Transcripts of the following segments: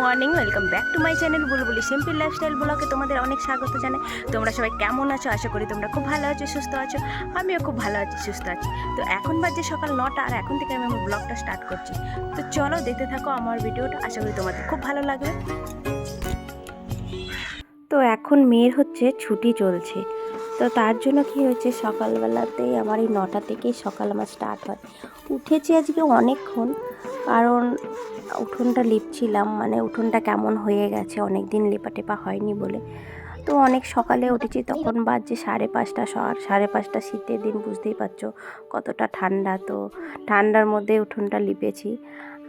Morning welcome back to my channel Bulbuli simple lifestyle ব্লগে তোমাদের অনেক স্বাগত জানাই। তোমরা সবাই কেমন আছো? আশা করি তোমরা খুব ভালো আছো, সুস্থ আছো। আমিও খুব ভালো আছি, সুস্থ আছি। তো এখন বাজে সকাল নটা, আর এখন থেকে আমি আমার ব্লগটা স্টার্ট করছি। তো চলো দেখতে থাকো আমার ভিডিওটা আশা করি তোমাদের খুব ভালো লাগবে। এখন মেয়ের হচ্ছে ছুটি চলছে। তো তার জন্য কি হয়েছে? সকালবেলাতেই আমার এই নটা থেকেই সকাল আমার স্টার্ট হয়। উঠেছি আজকে অনেকক্ষণ, কারণ উঠোনটা লিপছিলাম মানে উঠোনটা কেমন হয়ে গেছে অনেক দিন লেপা টেপা হয়নি বলে। তো অনেক সকালে উঠেছি, তখন বাজছে সাড়ে পাঁচটা সাড়ে পাঁচটা শীতের দিন, বুঝতেই পারছ কতটা ঠান্ডা। তো ঠান্ডার মধ্যে উঠোনটা লিপেছি।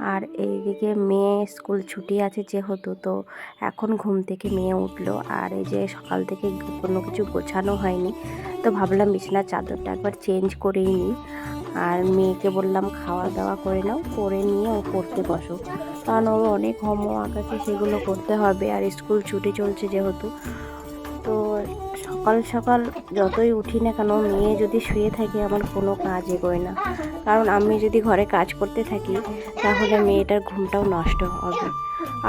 আর এইদিকে মেয়ে স্কুল ছুটি আছে যেহেতু, তো এখন ঘুম থেকে মেয়ে উঠল। আর এই যে সকাল থেকে কোনো কিছু গোছানো হয়নি, তো ভাবলাম বিছানার চাদরটা একবার চেঞ্জ করেই নিই। আর মেয়েকে বললাম খাওয়া দাওয়া করে নাও, করে নিয়ে ও পড়তে বসো। কারণ ওর অনেক হোমওয়ার্ক আছে, সেগুলো করতে হবে। আর স্কুল ছুটি চলছে যেহেতু সকাল সকাল যতই উঠি না কেন, মেয়ে যদি শুয়ে থাকে, আমার কোনো কাজ এগোয় না। কারণ আমি যদি ঘরে কাজ করতে থাকি, তাহলে মেয়েটার ঘুমটাও নষ্ট হবে।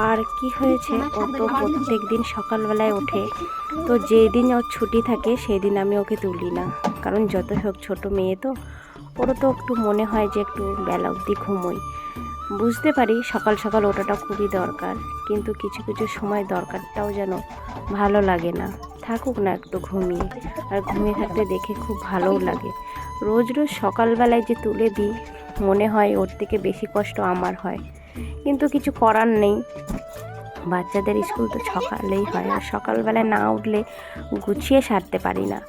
আর কি হয়েছে? ও তো প্রত্যেক দিন সকালবেলায় ওঠে। তো যেদিন ওর ছুটি থাকে, সেদিন আমি ওকে তুলি না। কারণ যত হোক ছোটো মেয়ে তো, ওরও তো একটু মনে হয় যে একটু বেলা অবধি ঘুমোই। বুঝতে পারি সকাল সকাল ওঠাটা খুবই দরকার, কিন্তু কিছু কিছু সময় দরকারটাও যেন ভালো লাগে না। থাকুক না একটু ঘুমিয়ে। আর ঘুমিয়ে থাকতে দেখে খুব ভালোও লাগে। রোজ রোজ সকালবেলায় যে তুলে দিই, মনে হয় ওর থেকে বেশি কষ্ট আমার হয়। কিন্তু কিছু করার নেই। বাচ্চাদের স্কুল তো সকালেই হয়, আর সকালবেলায় না উঠলে গুছিয়ে সারতে পারি না।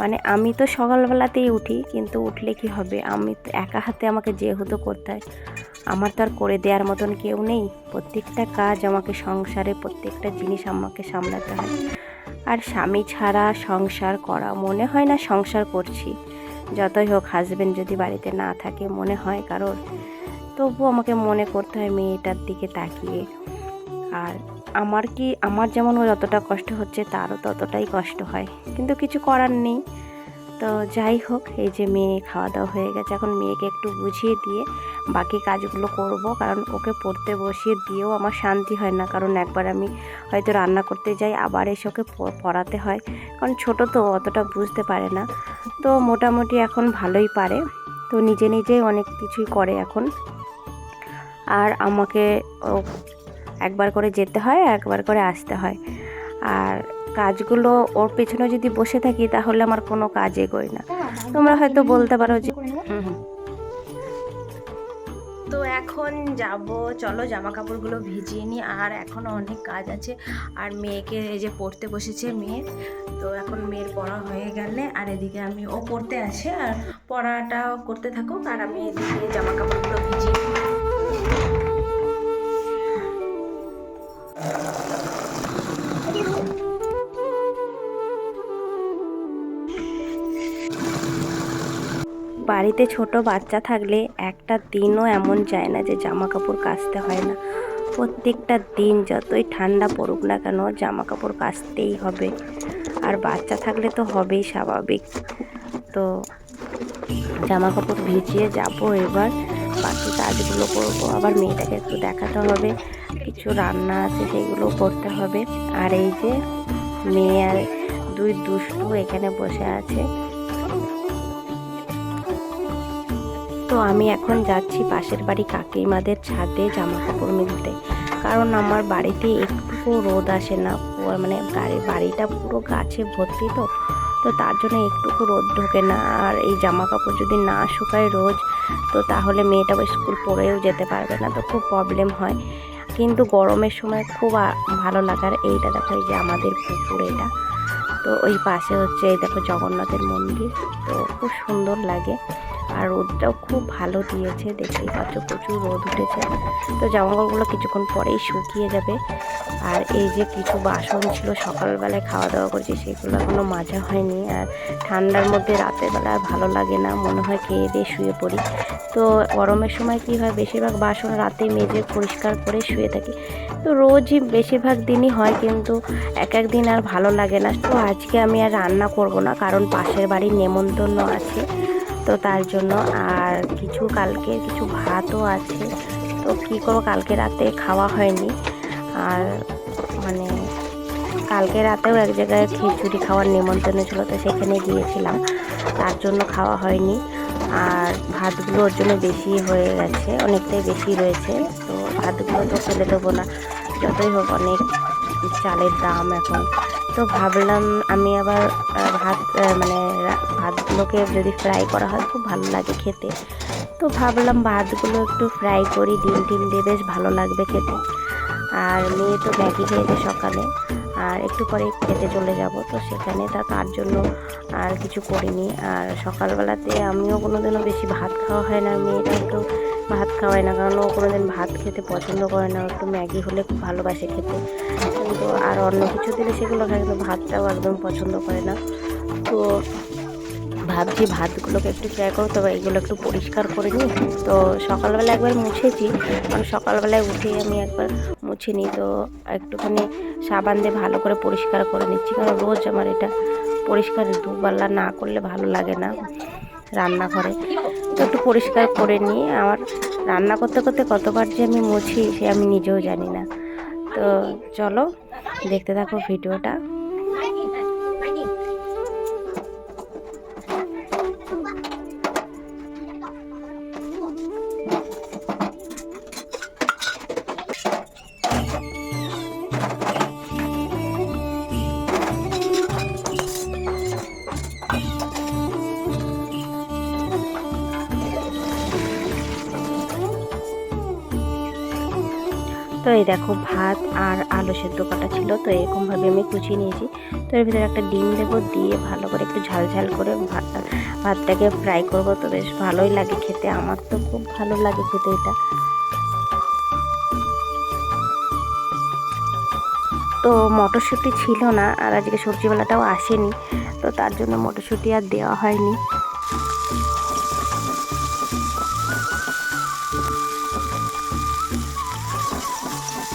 মানে আমি তো সকালবেলাতেই উঠি, কিন্তু উঠলে কি হবে? আমি তো একা হাতে আমাকে যেহেতু করতে হয়, আমার তো আর করে দেওয়ার মতন কেউ নেই। প্রত্যেকটা কাজ আমাকে সংসারে প্রত্যেকটা জিনিস আমাকে সামলাতে হয়। আর স্বামী ছাড়া সংসার করা মনে হয় না সংসার করছি। যতই হোক হাজব্যান্ড যদি বাড়িতে না থাকে মনে হয় কারোর। তবু আমাকে মনে করতে হয় মেয়েটার দিকে তাকিয়ে। আর আমার কি, আমার যেমন ওর যতটা কষ্ট হচ্ছে তারও ততটাই কষ্ট হয়। কিন্তু কিছু করার নেই। তো যাই হোক, এই যে মেয়ে খাওয়া দাওয়া হয়ে গেছে। এখন মেয়েকে একটু বুঝিয়ে দিয়ে বাকি কাজগুলো করব। কারণ ওকে পড়তে বসিয়ে দিয়েও আমার শান্তি হয় না। কারণ একবার আমি হয়তো রান্না করতে যাই, আবার এসে ওকে পড়াতে হয়। কারণ ছোট তো, অতটা বুঝতে পারে না। তো মোটামুটি এখন ভালোই পারে। তো নিজে নিজেই অনেক কিছুই করে এখন। আর আমাকে একবার করে যেতে হয়, একবার করে আসতে হয়। আর কাজগুলো ওর পেছনে যদি বসে থাকি তাহলে আমার কোনো কাজ এগোয় না। তোমরা হয়তো বলতে পারো যে হুম হুম। তো এখন যাব চলো জামা কাপড়গুলো ভিজিয়ে নিই। আর এখনও অনেক কাজ আছে। আর মেয়েকে এই যে পড়তে বসেছে মেয়ে। তো এখন মেয়ের পড়া হয়ে গেলে আর এদিকে আমি ও পড়তে আসে আর পড়াটা করতে থাকুক। আর আমি এদিকে জামা কাপড়গুলো ভিজিয়ে নিই। বাড়িতে ছোট বাচ্চা থাকলে একটা দিনও এমন যায় না যে জামা কাপড় কাচতে হয় না। প্রত্যেকটা দিন যতই ঠান্ডা পড়ুক না কেন জামা কাপড় কাচতেই হবে। আর বাচ্চা থাকলে তো হবেই স্বাভাবিক। তো জামা কাপড় ভিজিয়ে যাব এবার। বাকি কাজগুলো করব। আবার মেয়েটাকে একটু দেখাতে হবে। কিছু রান্না আছে সেগুলো করতে হবে। আর এই যে মেয়ে আর দুই দুষ্টু এখানে বসে আছে। আমি এখন যাচ্ছি পাশের বাড়ি কাকিমাদের ছাদে জামা কাপড় মিলতে। কারণ আমার বাড়িতে একটু রোদ আসে না। মানে বাড়িটা পুরো গাছে ভর্তি তো। তো তার জন্য একটুকু রোদ ঢোকে না। আর এই জামা কাপড় যদি না শুকায় রোজ, তো তাহলে মেয়েটা স্কুল পড়েও যেতে পারবে না। তো খুব প্রবলেম হয়। কিন্তু গরমের সময় খুব ভালো লাগার এইটা দেখো, এই যে আমাদের পুকুর এটা। তো ওই পাশে হচ্ছে এই দেখো জগন্নাথের মন্দির। তো খুব সুন্দর লাগে। আর রোদটাও খুব ভালো দিয়েছে, দেখতেই পাচ্ছ প্রচুর রোদ উঠেছে। তো জামাকাপড়গুলো কিছুক্ষণ পরেই শুকিয়ে যাবে। আর এই যে কিছু বাসন ছিল, সকালবেলায় খাওয়া দাওয়া করেছি, সেগুলো এখনও মাজা হয়নি। আর ঠান্ডার মধ্যে রাতের বেলা আর ভালো লাগে না, মনে হয় খেয়ে দিয়ে শুয়ে পড়ি। তো গরমের সময় কি হয়, বেশিরভাগ বাসন রাতে মেজে পরিষ্কার করে শুয়ে থাকি। তো রোজই বেশিরভাগ দিনই হয়, কিন্তু এক এক দিন আর ভালো লাগে না। তো আজকে আমি আর রান্না করব না, কারণ পাশের বাড়ির নেমন্তন্ন আছে। তো তার জন্য। আর কিছু কালকে কিছু ভাতও আছে। তো কী করব, কালকে রাতে খাওয়া হয়নি। আর মানে কালকে রাতেও এক জায়গায় খিচুড়ি খাওয়ার নিমন্ত্রণ ছিল, তো সেখানে গিয়েছিলাম। তার জন্য খাওয়া হয়নি। আর ভাতগুলো ওর জন্য বেশি হয়ে গেছে, অনেকটাই বেশি রয়েছে। তো ভাতগুলো তো ফেলে দেবো না। যতই হোক, অনেক চালের দাম এখন। তো ভাবলাম আমি আবার ভাত মানে ভাতগুলোকে যদি ফ্রাই করা হয়, খুব ভালো লাগে খেতে। তো ভাবলাম ভাতগুলো একটু ফ্রাই করি, ডিম টিম দিয়ে বেশ ভালো লাগবে খেতে। আর মেয়ে তো ম্যাগি খেয়েছে সকালে। আর একটু পরে খেতে চলে যাব। তো সেখানে তা তার জন্য আর কিছু করিনি। আর সকালবেলাতে আমিও কোনোদিনও বেশি ভাত খাওয়া হয় না। মেয়েটা একটু ভাত খাওয়ায় না, কারণ ও কোনোদিন ভাত খেতে পছন্দ করে না। একটু ম্যাগি হলে খুব ভালোবাসে খেতে। কিন্তু আর অন্য কিছু দিলে সেগুলো খায় কিন্তু ভাতটাও একদম পছন্দ করে না। তো ভাবছি ভাতগুলোকে একটু ফ্রাই করো তবে এগুলো একটু পরিষ্কার করে নিই। তো সকালবেলা একবার মুছেছি, কারণ সকালবেলায় উঠেই আমি একবার মুছে নিই, তো একটুখানি সাবান দিয়ে ভালো করে পরিষ্কার করে নিচ্ছি, কারণ রোজ আমার এটা পরিষ্কার দুবেলা না করলে ভালো লাগে না রান্নাঘরে। তো একটু পরিষ্কার করে নিই আমার রান্না করতে করতে কতবার যে আমি মুছি সে আমি নিজেও জানি না। তো চলো, দেখতে থাকো ভিডিওটা। এই দেখো ভাত আর আলু সেদ্ধ কাটা ছিল, তো এরকমভাবে আমি কুচিয়ে নিয়েছি। তো এর ভিতরে একটা ডিম দেবো, দিয়ে ভালো করে একটু ঝাল ঝাল করে ভাতটা ভাতটাকে ফ্রাই করব। তো বেশ ভালোই লাগে খেতে, আমার তো খুব ভালো লাগে খেতে এটা। তো মটরশুঁটি ছিল না, আর আজকে সবজিওয়ালাটাও আসেনি, তো তার জন্য মটরশুঁটি আর দেওয়া হয়নি।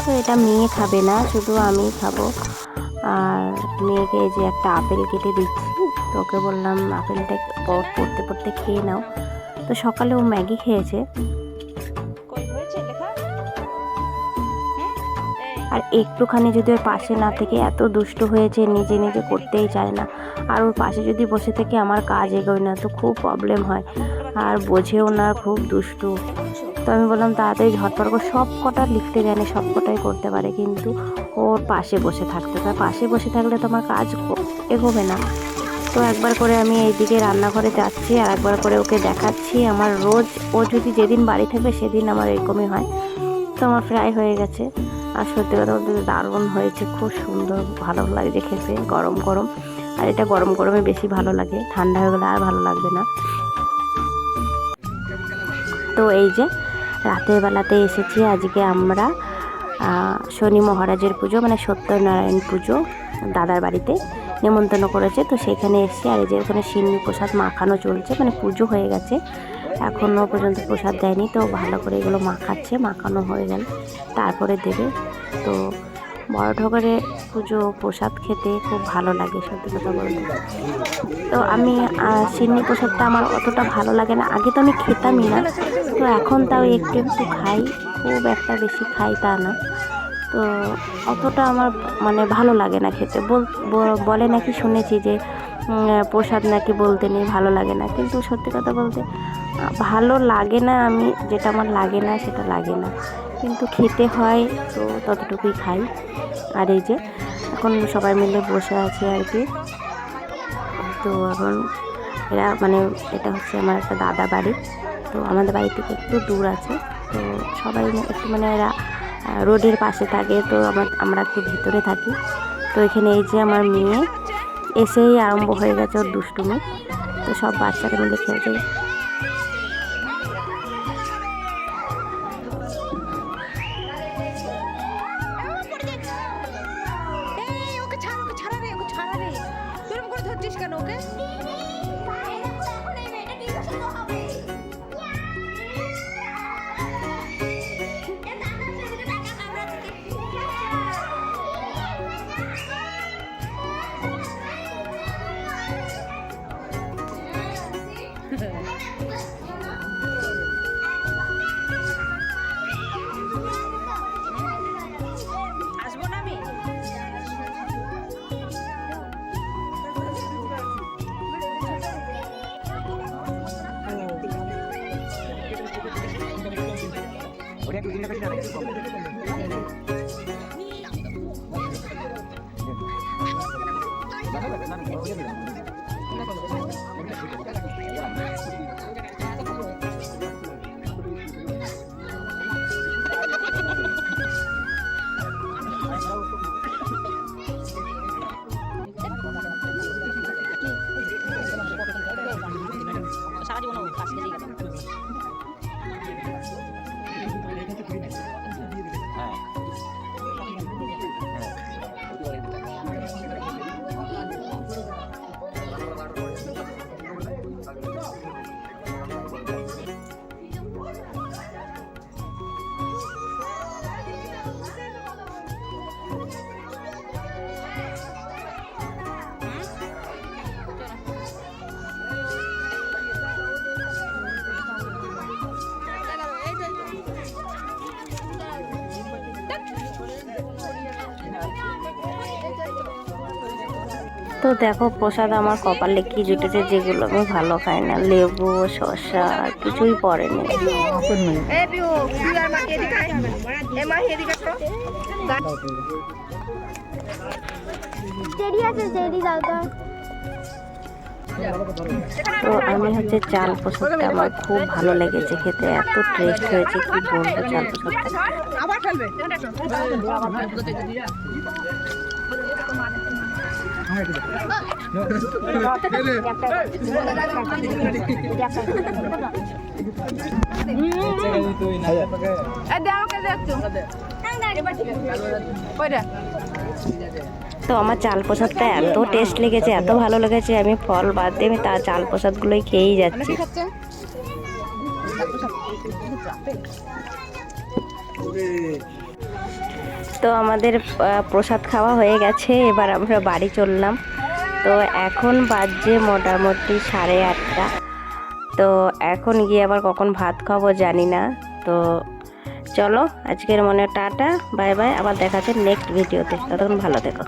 তো এটা মেয়ে খাবে না শুধু আমিই খাব। আর মেয়েকে এই যে একটা আপেল কেটে দিচ্ছি তো ওকে বললাম আপেলটা পড়- পড়তে পড়তে খেয়ে নাও। তো সকালে ও ম্যাগি খেয়েছে। আর একটুখানি যদি ওর পাশে না থেকে এত দুষ্ট হয়েছে নিজে নিজে করতেই চায় না। আর ওর পাশে যদি বসে থেকে আমার কাজ এগোয় না তো খুব প্রবলেম হয়। আর বোঝেও না খুব দুষ্টু। তো আমি বললাম, তাড়াতাড়ি ঝটপট করে। সব কটা লিখতে জানে সব কটাই করতে পারে, কিন্তু ওর পাশে বসে থাকতে, তার পাশে বসে থাকলে তো আমার কাজ এগোবে না। তো একবার করে আমি এইদিকে রান্নাঘরে যাচ্ছি, আর একবার করে ওকে দেখাচ্ছি আমার রোজ, ও যদি যেদিন বাড়ি থাকবে সেদিন আমার এরকমই হয়। তো আমার ফ্রাই হয়ে গেছে। আর সত্যি কথা বলতে দারুণ হয়েছে, খুব সুন্দর, ভালো লাগছে খেতে, গরম গরম। আর এটা গরম, গরমে বেশি ভালো লাগে, ঠান্ডা হয়ে গেলে আর ভালো লাগবে না। তো এই যে রাতের বেলাতে এসেছি। আজকে আমরা শনি মহারাজের পুজো মানে সত্যনারায়ণ পুজো দাদার বাড়িতে নেমন্তন্ন করেছে। তো সেখানে এসেছি আর এই যে ওখানে সিন্নি প্রসাদ মাখানো চলছে মানে পুজো হয়ে গেছে। এখনও পর্যন্ত প্রসাদ দেয়নি, তো ভালো করে এগুলো মাখাচ্ছে, মাখানো হয়ে গেল। তারপরে দেবে। তো বড় ঠোকরে পুজো, প্রসাদ খেতে খুব ভালো লাগে, সত্যি কথা বলতে। তো আমি সিন্নি প্রসাদটা আমার অতটা ভালো লাগে না। আগে তো আমি খেতামই না। তো এখন তাও একটু একটু খাই, খুব একটা বেশি খাই তা না। তো অতটা আমার মানে ভালো লাগে না খেতে। বল নাকি শুনেছি যে প্রসাদ নাকি বলতে নেই, ভালো লাগে না। কিন্তু সত্যি কথা বলতে, ভালো লাগে না আমি, যেটা আমার লাগে না সেটা লাগে না। কিন্তু খেতে হয়, তো ততটুকুই খাই। আর এই যে, এখন সবাই মিলে বসে আছে আর কি। তো এখন এরা মানে এটা হচ্ছে আমার একটা দাদা বাড়ি। তো আমাদের বাড়ি থেকে একটু দূর আছে। তো সবাই একটু মানে এরা রোডের পাশে থাকে, তো আমার, আমরা একটু ভিতরে থাকি। তো এখানে এই যে আমার মেয়ে, এসেই আরম্ভ হয়ে গেছে ওর দুষ্টুমি। তো সব বাচ্চাদের মধ্যে খেলছে। সারা তো দেখো প্রসাদ আমার কপালে কি জুটেছে যেগুলো আমি ভালো খাই না লেবু শসা কিছুই পড়েনি। তো। আমি হচ্ছে চাল প্রসাদটা আমার খুব ভালো লেগেছে খেতে এত টেস্ট হয়েছে কি বলব চাল প্রসাদটা। তো আমার চাল প্রসাদটা এত টেস্ট লেগেছে, এত ভালো লেগেছে, আমি ফল বাদ দিয়ে আমি তার চাল প্রসাদগুলোই খেয়েই যাচ্ছি। খাচ্ছে তো আমাদের প্রসাদ খাওয়া হয়ে গেছে, এবার আমরা বাড়ি চললাম। তো এখন বাজছে মোটামুটি সাড়ে আটটা। তো এখন গিয়ে আবার কখন ভাত খাব জানি না। তো চলো, আজকের মনে টাটা, বাই বাই, আবার দেখাচ্ছে নেক্সট ভিডিওতে ততক্ষণ ভালো থেকো।